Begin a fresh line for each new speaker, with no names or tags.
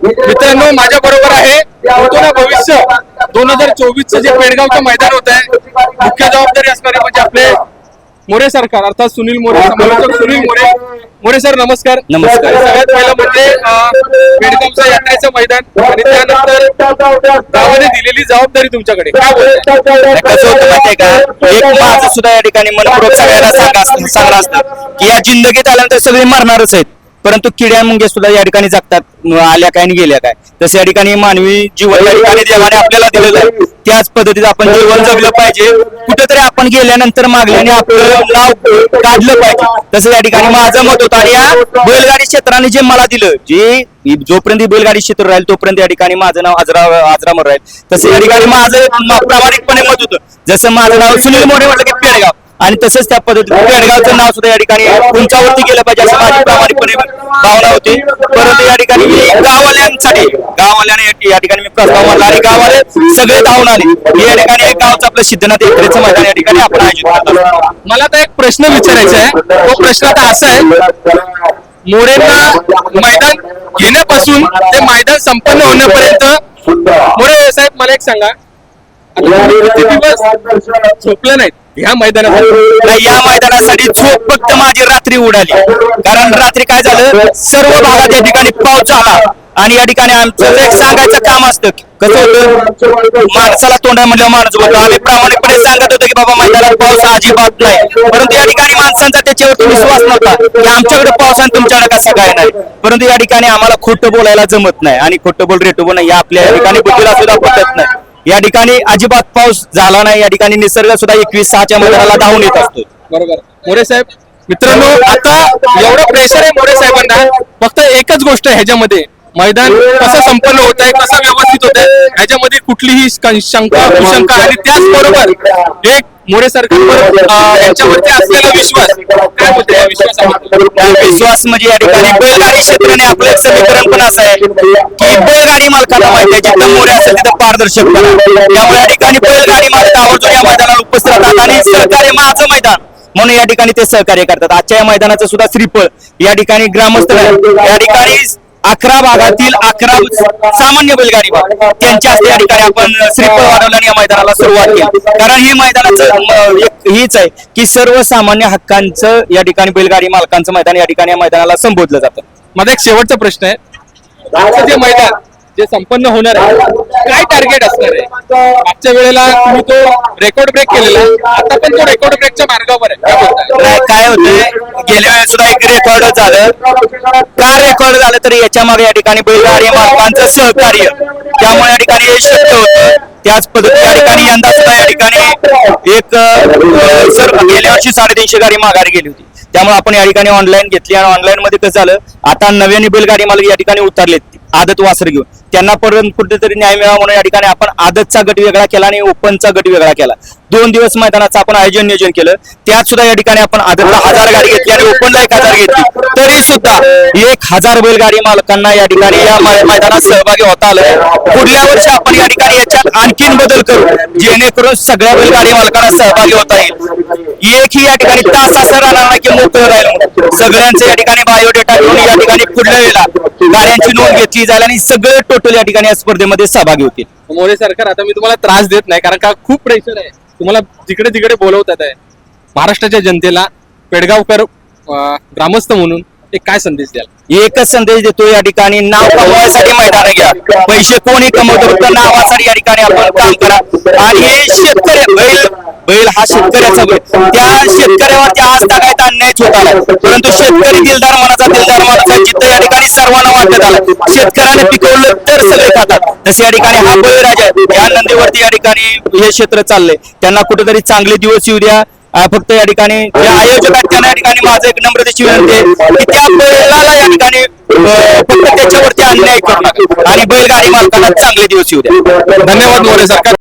मित्रांनो माझ्या बरोबर आहे भविष्य. दोन हजार चोवीस चं जे पेडगावचं मैदान होत आहे मुख्य जबाबदारी असणारे म्हणजे आपले मोरे सरकार अर्थात सुनील मोरे समालोचक सुनील मोरे. मोरे सर नमस्कार.
नमस्कार.
सगळ्यात पहिलं म्हणजे पेडगावचं यात्रेचं मैदान आणि त्यानंतर गावाने दिलेली जबाबदारी तुमच्याकडे?
कसं होतं माहितीये का? एक माझं सुद्धा या ठिकाणी मनपूर्वक सगळ्यांना सांगा असतं सांगणं असतं की या जिंदगीत आल्यानंतर सगळे मरणारच आहेत. परंतु किड्या मुंगे सुद्धा या ठिकाणी जगतात. आल्या काय आणि गेल्या काय? तसं या ठिकाणी मानवी जीवन या ठिकाणी देवाने आपल्याला दिलेलं आहे. त्याच पद्धतीत आपण जीवन जगलं पाहिजे. कुठेतरी आपण गेल्यानंतर मागल्याने आपलं नाव काढलं पाहिजे. तसं या ठिकाणी माझं मत होतं आणि या बैलगाडी क्षेत्राने जे मला दिलं जे जोपर्यंत बैलगाडी क्षेत्र राहील तोपर्यंत या ठिकाणी माझं नाव आजरा आजरामर राहील. तसं या ठिकाणी माझं प्रामाणिकपणे मत होतं. जसं माझं नाव सुनील मोरे म्हटलं की पेडगाव. आणि तसंच त्या पद्धतीने पेडगावचं नाव सुद्धा या ठिकाणी उंचावरती गेलं पाहिजे असं माझी प्रामाणिकपणे भावना होती. परंतु या ठिकाणी मी गाववाल्यांसाठी गाववाल्याने या- ठिकाणी मी प्रस्ताव मांडला आणि गाववाले सगळे धावून आले. या ठिकाणी एक गावचं आपलं सिद्धनाथ एकरेचं मैदान या ठिकाणी आपण आयोजित करत.
मला तर एक प्रश्न विचारायचा आहे. तो प्रश्न आता असा आहे मोरेंना मैदान घेण्यापासून ते मैदान संपन्न होण्यापर्यंत मोरे साहेब मला एक सांगा. झोपल्या नाहीत. ह्या मैदानात
या मैदानासाठी झोप फक्त माझी रात्री उडाली. कारण रात्री काय झालं? सर्व भागात या ठिकाणी पाऊस आला. आणि या ठिकाणी आमचं एक सांगायचं काम असतं कसं होतं? माणसाला तोंडा म्हणल्यावर माणूस बोलतो. आम्ही प्रामाणिकपणे सांगत होतो की बाबा मैदानात पाऊस अजिबात नाही. परंतु या ठिकाणी माणसांचा त्याच्यावरती विश्वास नव्हता. की आमच्याकडे पाऊस आणि तुमच्याकडे कसं काय नाही. परंतु या ठिकाणी आम्हाला खोटं बोलायला जमत नाही. आणि खोटं बोल रेटू बोल नाही. या आपल्या ठिकाणी बुद्धीला सुद्धा पटत नाही. या ठिकाणी अजिबात पाऊस झाला नाही. या ठिकाणी निसर्ग सुद्धा एकवीस सहाच्या मैदानाला धावून येत असतो.
बरोबर. मोरे साहेब मित्रांनो आता एवढं प्रेशर आहे मोरे साहेबांना. फक्त एकच गोष्ट आहे ह्याच्यामध्ये. मैदान कसं संपन्न होत आहे कसं व्यवस्थित होत आहे ह्याच्यामध्ये कुठलीही शंका कुशंका आणि त्याचबरोबर एक मोरे सरकारवर अं, यांच्यावरती असलेला विश्वास. काय बोलते या विश्वासाबद्दल
त्या विश्वास म्हणजे या ठिकाणी बैलगाडी क्षेत्राने आपलं एक समीकरण पण असं आहे की बैलगाडी मालकाला माहिती आहे जिथं मोरे असेल तिथं पारदर्शकपणा त्यामुळे या ठिकाणी बैलगाडी मालक आवर्जून या मैदानाला उपस्थित राहतात आणि सहकार्य माझं मैदान म्हणून या ठिकाणी ते सहकार्य करतात. आजच्या या मैदानाचं सुद्धा श्रीफळ या ठिकाणी ग्रामस्थ. या ठिकाणी अकरा भागातील अकरा सामान्य बैलगाडी भाग. त्यांच्या हस्ते या ठिकाणी आपण श्रीफळ वाढवल्याने या मैदानाला सुरुवात केली. कारण हे मैदानाचं एक हीच आहे की सर्वसामान्य हक्कांचं या ठिकाणी बैलगाडी मालकांचं मैदान या ठिकाणी या मैदानाला संबोधलं जातं.
माझा एक शेवटचा प्रश्न आहे. आजचं जे मैदान जे संपन्न होणार आहे काय टार्गेट असणार आहे? मागच्या वेळेला तुम्ही तो रेकॉर्ड ब्रेक केलेला आता पण तो रेकॉर्ड ब्रेकच्या मार्गावर आहे. काय
होतंय? गेल्या वेळेस सुद्धा एक रेकॉर्ड झालं. का रेकॉर्ड झालं? तर याच्या मागे या ठिकाणी बैलगाडी मालकांचं सहकार्य. त्यामुळे या ठिकाणी हे शक्य होतं. त्याच पद्धती या ठिकाणी यंदा सुद्धा या ठिकाणी एक सर गेल्या वर्षी साडेतीनशे गाडी माघारी गेली होती. त्यामुळे आपण या ठिकाणी ऑनलाईन घेतली आणि ऑनलाईन मध्ये कसं झालं? आता नव्याने बैलगाडी मालक या ठिकाणी उतरलेत. आदत वासर घेऊन. त्यांना परत कुठेतरी न्याय मिळावा म्हणून या ठिकाणी आपण आदतचा गट वेगळा केला आणि ओपनचा गट वेगळा केला. दोन दिवस मैदानाचं आपण आयोजन नियोजन केलं. त्यात सुद्धा या ठिकाणी आपण आदतला हजार गाडी घेतली आणि ओपनला एक हजार घेतली. तरी सुद्धा एक हजार बैलगाडी मालकांना या ठिकाणी या मैदानात सहभागी होता आलं पुढल्या वर्षी आपण या ठिकाणी याच्यात आणखीन बदल करू जेणेकरून सगळ्या बैलगाडी मालकांना सहभागी होता येईल. एकही या ठिकाणी तास असं राहणार नाही की मोकळं राहील सगळ्यांचं या ठिकाणी बायोडेटा घेऊन या ठिकाणी पुढल्या वेळेला गाड्यांची घेतली जाईल आणि सगळे टोटल या ठिकाणी या स्पर्धेमध्ये सहभागी होतील.
मोरे सरकार आता मी तुम्हाला त्रास देत नाही कारण का खूप प्रेशर आहे. तुम्हाला जिकडे तिकडे बोलवतात आहे. महाराष्ट्राच्या जनतेला पेडगावकर ग्रामस्थ म्हणून एक काय संदेश द्याल?
एकच संदेश देतो या ठिकाणी नाव कमवायसाठी मैदान घ्या. पैसे कोणी कमवतो फक्त नावासाठी या ठिकाणी आपण काम करा. आणि हे शेतकरी बैल बैल हा शेतकऱ्याचा बैल. त्या शेतकऱ्यावरती आज तागायत अन्यायच होत आला परंतु शेतकरी दिलदार मनाचा दिलदार जिथं या ठिकाणी सर्वांना वाटत आला शेतकऱ्याने पिकवलं तर सगळे खातात. तसे या ठिकाणी हा बळीराजा या नंदीवरती या ठिकाणी हे क्षेत्र चाललंय. त्यांना कुठेतरी चांगले दिवस येऊ द्या. फक्त या ठिकाणी जे आयोजक आहेत त्यांना या ठिकाणी माझं एक नम्रतेची विनंती आहे की त्या बैलाला या ठिकाणी फक्त त्याच्यावरती अन्याय करू नका. आणि बैलगाडी मालकांना चांगले दिवस येऊ द्या.
धन्यवाद मोरे सरकार